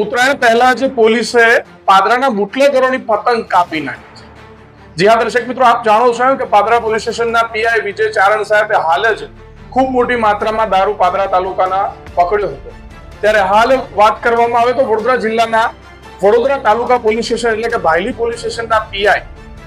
ઉત્તરાયણ પહેલા જે પોલીસે પાદરાના બુટલેગરોની પતંગ કાપી નાખી છે. જી હા, દર્શક મિત્રો, આપ જાણો છો કે પાદરા પોલીસ સ્ટેશનના પીઆઈ વિજય ચારણ સાહેબે હાલ જ ખૂબ મોટી માત્રામાં દારૂ પાદરા તાલુકાના પકડ્યો હતો. ત્યારે હાલ વાત કરવામાં આવે તો વડોદરા જિલ્લાના વડોદરા તાલુકા પોલીસ સ્ટેશન એટલે કે ભાયલી પોલીસ સ્ટેશનના પીઆઈ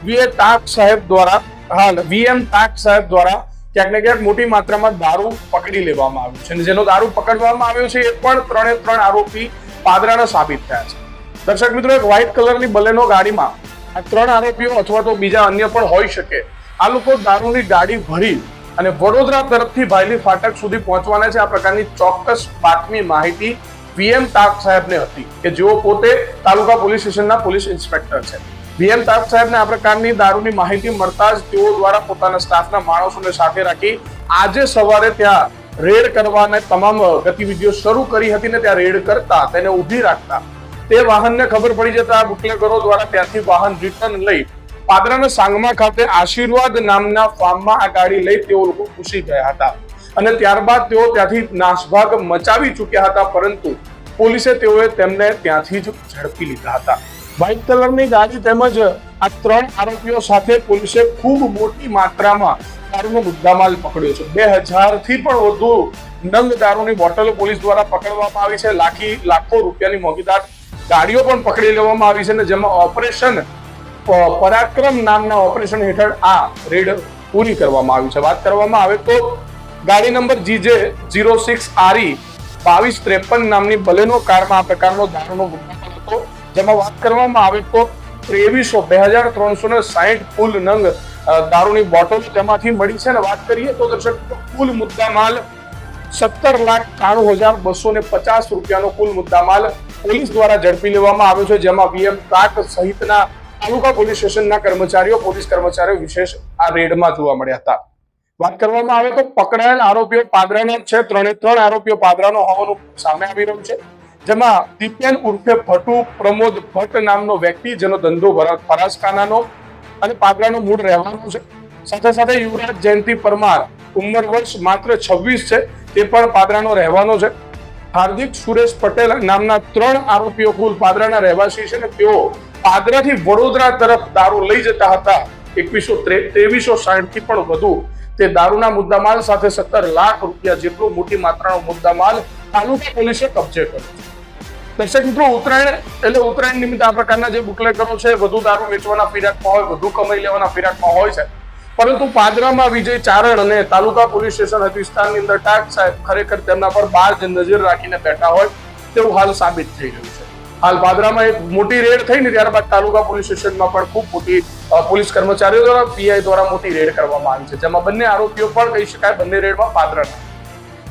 વીએ તાક સાહેબ દ્વારા હાલ વીએમ તાક સાહેબ દ્વારા ક્યાંક ને ક્યાંક મોટી માત્રામાં દારૂ પકડી લેવામાં આવ્યું છે. અને જેનો દારૂ પકડવામાં આવ્યો છે એ પણ ત્રણે ત્રણ આરોપી પાદરાના સાબિત થયા છે. દર્શક મિત્રો, એક વ્હાઇટ કલરની બલેનો ગાડીમાં આ ત્રણ આરોપીઓ અથવા તો બીજા અન્ય પણ હોઈ શકે. આ લોકો દારૂની ગાડી ભરી અને વડોદરા તરફથી ભાયલી ફાટક સુધી પહોંચવાના છે. આ પ્રકારની ચોક્કસ બાતમી માહિતી વીએમ તાપ સાહેબને હતી કે જેઓ પોતે તાલુકા પોલીસ સ્ટેશનના પોલીસ ઇન્સ્પેક્ટર છે. વીએમ તાપ સાહેબને આ પ્રકારની દારૂની માહિતી મળતા જ તેઓ દ્વારા પોતાના સ્ટાફના માણસોને સાથે રાખી આજે સવારે ત્યાં રેડ કરવાને તમામ ગતિવિધિઓ શરૂ કરી હતી ને ત્યાં રેડ કરતા, તેને ઊભી રાખતા. તે વાહનને ખબર પડી જતા બુકલેકરો દ્વારા ત્યાંથી વાહન રિટર્ન લઈ પાદરાના સાંગમા ખાતે આશીર્વાદ નામના ફાર્મમાં આ ગાડી લઈ તેઓ લોકો ઘૂસી ગયા હતા. અને ત્યારબાદ તેઓ ત્યાંથી નાસભાગ મચાવી ચૂક્યા હતા, પરંતુ પોલીસે તેઓએ તેમને ત્યાંથી જ ઝડપી લીધા હતા. વ્હાઇટ કલરની ગાડી તેમજ આ ત્રણ આરોપીઓ સાથે પોલીસે ખૂબ મોટી માત્રામાં દારૂનો મુદ્દામાલ પકડ્યો છે. બે હજારથી પણ વધુ નંગ દારૂની બોટલો પોલીસ દ્વારા પકડવામાં આવી છે. લાખી, લાખો રૂપિયાની મોંઘીદાર ગાડીઓ પણ પકડી લેવામાં આવી છે અને જેમાં ઓપરેશન પરાક્રમ નામના ઓપરેશન હેઠળ આ રેડ પૂરી કરવામાં આવી છે. વાત કરવામાં આવે તો ગાડી number GJ zero six RE બાવીસ ત્રેપન નામની બલેનો કારમાં આ પ્રકારનો દારૂનો હતો જેમાં વાત કરવામાં આવે તો ત્રેવીસો, બે હજાર ત્રણસો ને સાહીઠ કુલ નંગ દારૂની બોટલ તેમાંથી મળી છે. અને વાત કરીએ તો દર્શક, કુલ મુદ્દામાલ સત્તર લાખ ત્રાણું હજાર બસો ને પચાસ રૂપિયાનો કુલ મુદ્દામાલ પોલીસ દ્વારા ઝડપી લેવામાં આવ્યો છે, જેમાં વીએમ કાક સહિતના તાલુકા પોલીસ સ્ટેશનના કર્મચારીઓ, પોલીસ કર્મચારીઓ વિશેષ આ રેડમાં જોવા મળ્યા હતા. વાત કરવામાં આવે તો પકડાયેલ આરોપીઓ પાદરાના છે. ત્રણે ત્રણ આરોપીઓ પાદરાનો હોવાનું સામે આવી રહ્યું છે. જેમાં દીપેન ઉર્ફે ભટુ પ્રમોદ ભટ્ટ નામનો વ્યક્તિ, જેનો ધંધો ફરાસખાનાનો અને પાદરાનો મૂળ રહેવાનો છે. સાથે સાથે યુવરાજ જયંતિ પરમાર ઉંમર વર્ષ માત્ર છવ્વીસ છે, તે પણ પાદરાનો રહેવાનો છે. હાર્દિક સુરેશ પટેલ નામના ત્રણ આરોપીઓ કુલ પાદરાના રહેવાસી છે ને તેઓ પાદરાથી વડોદરા તરફ દારૂ લઈ જતા હતા. એકવીસો ત્રેવીસો સાઠથી પણ વધુ. તે દારૂના મુદ્દામાલ સાથે સત્તર લાખ રૂપિયા જેટલો મોટી માત્રાનો મુદ્દામાલ તાલુકા પોલીસે કબજે કર્યો છે. દર્શક મિત્રો ઉત્તરાયણ, એટલે ઉત્તરાયણ નિમિત્તે આ પ્રકારના જે બુકલેટરો છે, વધુ દારૂ વેચવાના ફિરાકમાં હોય, વધુ કમાઈ લેવાના ફિરાકમાં હોય છે. પરંતુ પાદરામાં વિજય ચારણ અને તાલુકા પોલીસ સ્ટેશન વિસ્તારની અંદર ટાક સાહેબ ખરેખર તેમના પર બાર નજર રાખીને બેઠા હોય, તેવું હાલ સાબિત થઈ રહ્યું છે. હાલ પાદરામાં એક મોટી રેડ થઈ ને ત્યારબાદ તાલુકા પોલીસ સ્ટેશનમાં પણ ખૂબ મોટી પોલીસ કર્મચારીઓ દ્વારા, પીઆઈ દ્વારા મોટી રેડ કરવામાં આવી છે. જેમાં બંને આરોપીઓ પણ કહી શકાય બંને રેડમાં પાદરાના.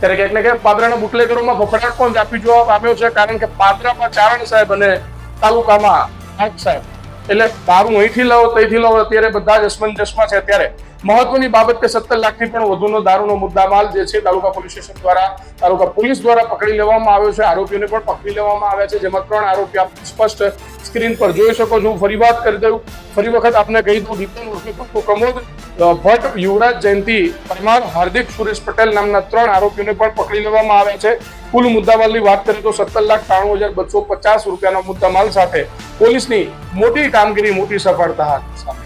ત્યારે ક્યાંક કે પાદરાના બુટલેગરોમાં ફફડાટ પણ વ્યાપી જોવા પામ્યો છે, કારણ કે પાદરામાં ચારણ સાહેબ અને તાલુકામાં સાહેબ. એટલે દારૂ અહીંથી લાવો તહીંથી લાવો, અત્યારે બધા જ અસમંજસમાં છે ત્યારે મહત્વની બાબત કે સત્તર લાખથી પણ વધુનો દારૂનો મુદ્દામાલ જે છે તાલુકા પોલીસ સ્ટેશન દ્વારા, તાલુકા પોલીસ દ્વારા પકડી લેવામાં આવ્યો છે. આરોપીઓને પણ પકડી લેવામાં આવ્યા છે. જેમાં ત્રણ આરોપી આપ સ્પષ્ટ સ્ક્રીન પર જોઈ શકો છો. હું ફરી વાત કરી દઉં. ફરી વખત આપને કહી દઉં, દીપન ઉર્ફે પપ્પુ ભટ્ટ યુવરાજ જયંતિ, પરમાર હાર્દિક, સુરેશ પટેલ નામના ત્રણ આરોપીઓને પણ પકડી લેવામાં આવ્યા છે. કુલ મુદ્દામાલની વાત કરીએ તો સત્તર લાખ ત્રાણું હજાર બસો પચાસ રૂપિયાના મુદ્દામાલ સાથે પોલીસની મોટી કામગીરી, મોટી સફળતા હાથ સામે